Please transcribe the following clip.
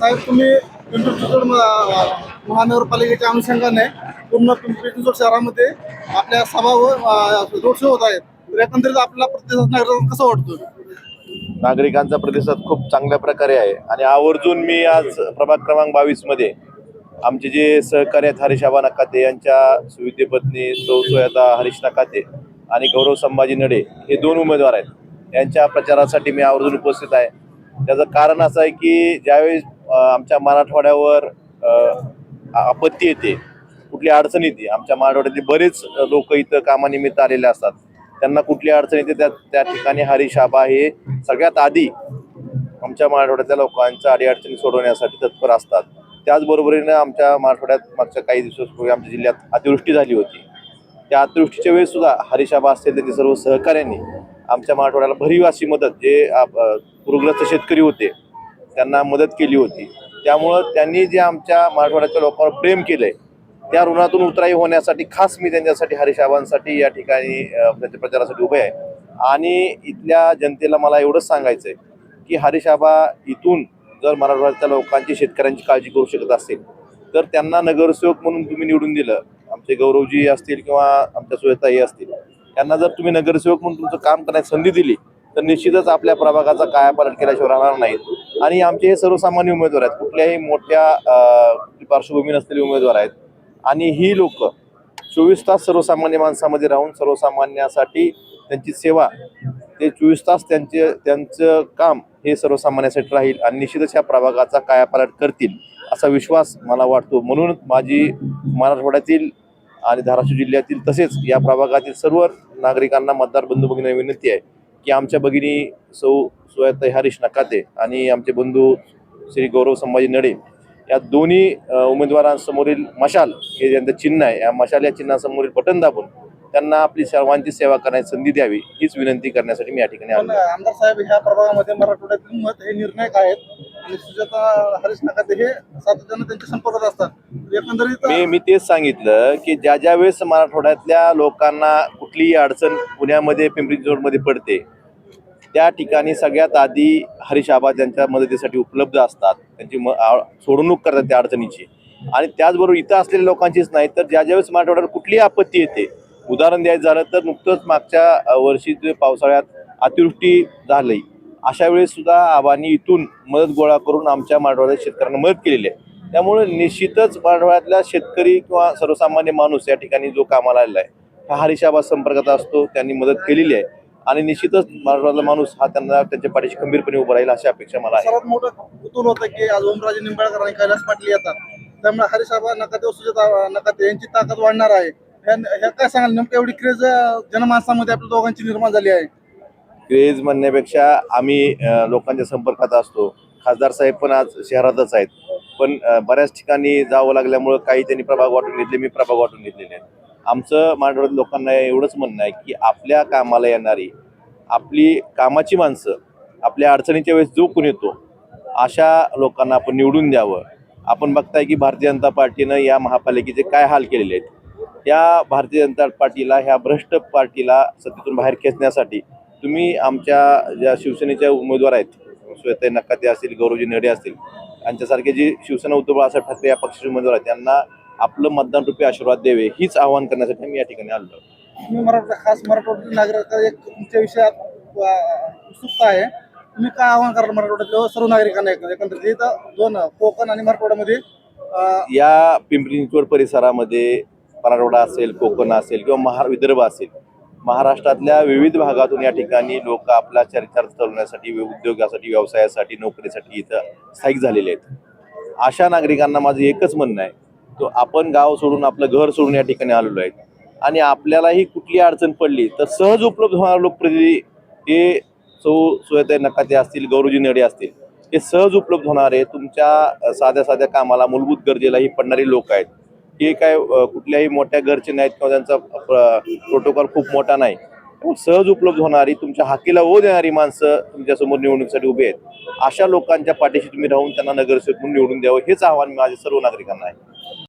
साहेब तुम्ही पिंपरी चिंचवड महानगरपालिकेच्या अनुषंगाने पूर्ण पिंपरी चिंचवड शहरामध्ये आपल्या सभा व रोड शो होत आहेत. तर एकंदरीत आपल्याला प्रतिसाद नागरिकांना कसं वाटतो नागरिकांचा प्रतिसाद खूप चांगल्या प्रकारे आहे. आणि आवर्जून मी आज प्रभाग क्रमांक बावीसमध्ये आमचे जे सहकारी आहेत हरीश आबा नकाते यांच्या सुविधे पत्नी सौ सुयता हरीश नकाते आणि गौरव संभाजी नडे हे दोन उमेदवार आहेत. यांच्या प्रचारासाठी मी आवर्जून उपस्थित आहे. त्याचं कारण असं आहे की ज्यावेळेस आमच्या मराठवाड्यावर आपत्ती येते. कुठली अडचण येते. आमच्या मराठवाड्यातले बरेच लोक इथं कामानिमित्त आलेले असतात. त्यांना कुठली अडचण येते त्या त्या ठिकाणी हरिशाबा हे सगळ्यात आधी आमच्या मराठवाड्यातल्या लोकांच्या अडीअडचणी सोडवण्यासाठी तत्पर असतात. त्याचबरोबरीनं आमच्या मराठवाड्यात मागच्या काही दिवसापूर्वी आमच्या जिल्ह्यात अतिवृष्टी झाली होती. त्या अतिवृष्टीच्या वेळेस सुद्धा हरीश असतील त्यांच्या सर्व सहकाऱ्यांनी आमच्या मराठवाड्याला भरीव अशी मदत जे आप- पूरग्रस्त शेतकरी होते त्यांना मदत केली होती. त्यामुळं त्यांनी जे आमच्या मराठवाड्याच्या लोकांवर प्रेम केलंय त्या ऋणातून उतराई होण्यासाठी खास मी त्यांच्यासाठी हरीश आबांसाठी या ठिकाणी प्रचारासाठी उभे आहे. आणि इथल्या जनतेला मला एवढंच सांगायचं आहे की हरीश आबा इथून जर मराठवाड्याच्या लोकांची शेतकऱ्यांची काळजी करू शकत असेल तर त्यांना नगरसेवक म्हणून तुम्ही निवडून दिलं. आमचे गौरवजी असतील किंवा आमच्या सुयताई असतील त्यांना जर तुम्ही नगरसेवक म्हणून तुमचं काम करण्याची संधी दिली तर निश्चितच आपल्या प्रभागाचा कायापालट केल्याशिवाय राहणार नाही आणि आमचे हे सर्वसामान्य उमेदवार आहेत. कुठल्याही मोठ्या पार्श्वभूमी नसलेले उमेदवार आहेत. आणि ही लोक चोवीस तास सर्वसामान्य माणसामध्ये राहून सर्वसामान्यासाठी त्यांची सेवा ते चोवीस तास त्यांचे त्यांचं काम हे सर्वसामान्यासाठी राहील आणि निश्चितच ह्या प्रभागाचा कायापालट करतील असा विश्वास मला वाटतो. म्हणून माझी मराठवाड्यातील आणि धाराशिव जिल्ह्यातील तसेच या प्रभागातील सर्व नागरिकांना मतदार बंधू भगिनी विनंती आहे की आमच्या भगिनी सौ सुयताई हरीश नकाते आणि आमचे बंधू श्री गौरव संभाजी नडे या दोन्ही उमेदवारांसमोरील मशाल हे ज्यांचं चिन्ह आहे या मशाल या चिन्हासमोरील बटन दाबून त्यांना आपली सर्वांची सेवा करण्याची संधी द्यावी हीच विनंती करण्यासाठी मी या ठिकाणी आलो. आमदार साहेब ह्या प्रभागामध्ये मराठवाड्यातील मत हे निर्णायक आहेत आणि सुजाता हरीश नकाते हे सातत्यानं त्यांच्या संपर्कात असतात. एकंदरीत मी मी तेच सांगितलं की ज्या ज्या वेळेस मराठवाड्यातल्या लोकांना कुठलीही अडचण पुण्यामध्ये पिंपरी चिंचवडमध्ये पडते त्या ठिकाणी सगळ्यात आधी हरीश आबा त्यांच्या मदतीसाठी उपलब्ध असतात. त्यांची म सोडवणूक करतात त्या अडचणीची. आणि त्याचबरोबर इथं असलेल्या लोकांचीच नाही तर ज्या ज्यावेळेस मराठवाड्यावर कुठलीही आपत्ती येते उदाहरण द्यायचं झालं तर नुकतंच मागच्या वर्षी पावसाळ्यात अतिवृष्टी झाली अशा वेळेस सुद्धा आबांनी इथून मदत गोळा करून आमच्या मराठवाड्यात शेतकऱ्यांना मदत केलेली आहे. त्यामुळे निश्चितच मराठवाड्यातल्या शेतकरी किंवा सर्वसामान्य माणूस या ठिकाणी जो कामाला आलेला आहे हा हरीशाबा संपर्कात असतो त्यांनी मदत केलेली आहे. आणि निश्चितच मराठवाड्यातला माणूस हा त्यांना त्यांच्या पाठीशी खंबीरपणे उभा राहील अशी अपेक्षा मला आहे. सर्वात मोठं कुतूल होतं की आज ओमराजे निंबाळकर आणि कैलास पाटील येतात. त्यामुळे हरीश आबा नकाते सुजाता नकाते यांची ताकद वाढणार आहे. ह्या काय सांगाल? नेमकं एवढी क्रेज जनमानसामध्ये आपल्या दोघांची निर्माण झाली आहे. क्रेज म्हणण्यापेक्षा आम्ही लोकांच्या संपर्कात असतो. खासदार साहेब पण आज शहरातच आहेत. पण बऱ्याच ठिकाणी जावं लागल्यामुळं काही त्यांनी प्रभाग वाटून घेतले मी प्रभाग वाटून घेतलेले आहेत आमचं मराठवाड्यात लोकांना एवढंच म्हणणं आहे की आपल्या कामाला येणारी आपली कामाची माणसं आपल्या अडचणीच्या वेळेस जो कोण येतो अशा लोकांना आपण निवडून द्यावं. आपण बघताय की भारतीय जनता पार्टीनं या महापालिकेचे काय हाल केलेले आहेत. या भारतीय जनता पार्टीला ह्या भ्रष्ट पार्टीला सत्तेतून बाहेर खेचण्यासाठी तुम्ही आमच्या ज्या शिवसेनेच्या उमेदवार आहेत श्वेताई नकाते असतील गौरवजी नेडे असतील यांच्यासारखे जे शिवसेना उद्धव बाळासाहेब ठाकरे या पक्षाचे उमेदवार आहेत त्यांना आपलं मतदान रुपये आशीर्वाद द्यावे हीच आवाहन करण्यासाठी मी या ठिकाणी आलो. तुम्ही मराठा खास मराठवाड्यातील नागरिक एक तुमच्या विषयात उत्सुकता आहे. तुम्ही काय आव्हान कराल मराठवाड्यातल्या सर्व नागरिकांना एक- एकंदरीत इथं दोन कोकण आणि मराठवाड्यामध्ये या पिंपरी चिंचवड परिसरामध्ये मराठवाडा असेल कोकण असेल किंवा महा विदर्भ असेल महाराष्ट्रातल्या विविध भागातून या ठिकाणी लोक आपला चरितार्थ चालवण्यासाठी उद्योगासाठी व्यवसायासाठी नोकरीसाठी इथं स्थायिक झालेले आहेत. अशा नागरिकांना माझं एकच म्हणणं आहे तो आपण गाव सोडून आपलं घर सोडून या ठिकाणी आलेलो आहे आणि आपल्यालाही कुठली अडचण पडली तर सहज उपलब्ध होणारे लोकप्रतिनिधी हे सौ सुयताई नकाते असतील गौरवजी नडे असतील हे सहज उपलब्ध होणारे तुमच्या साध्या साध्या कामाला मूलभूत गरजेलाही पडणारे लोक आहेत. हे काय कुठल्याही मोठ्या घरचे नाहीत किंवा त्यांचा प्रोटोकॉल खूप मोठा नाही सहज उपलब्ध होणारी तुमच्या हाकीला ओ देणारी माणसं तुमच्यासमोर निवडणुकीसाठी उभी आहेत. अशा लोकांच्या पाठीशी तुम्ही राहून त्यांना नगरसेवक म्हणून निवडून द्यावं हेच आव्हान माझ्या सर्व नागरिकांना आहे.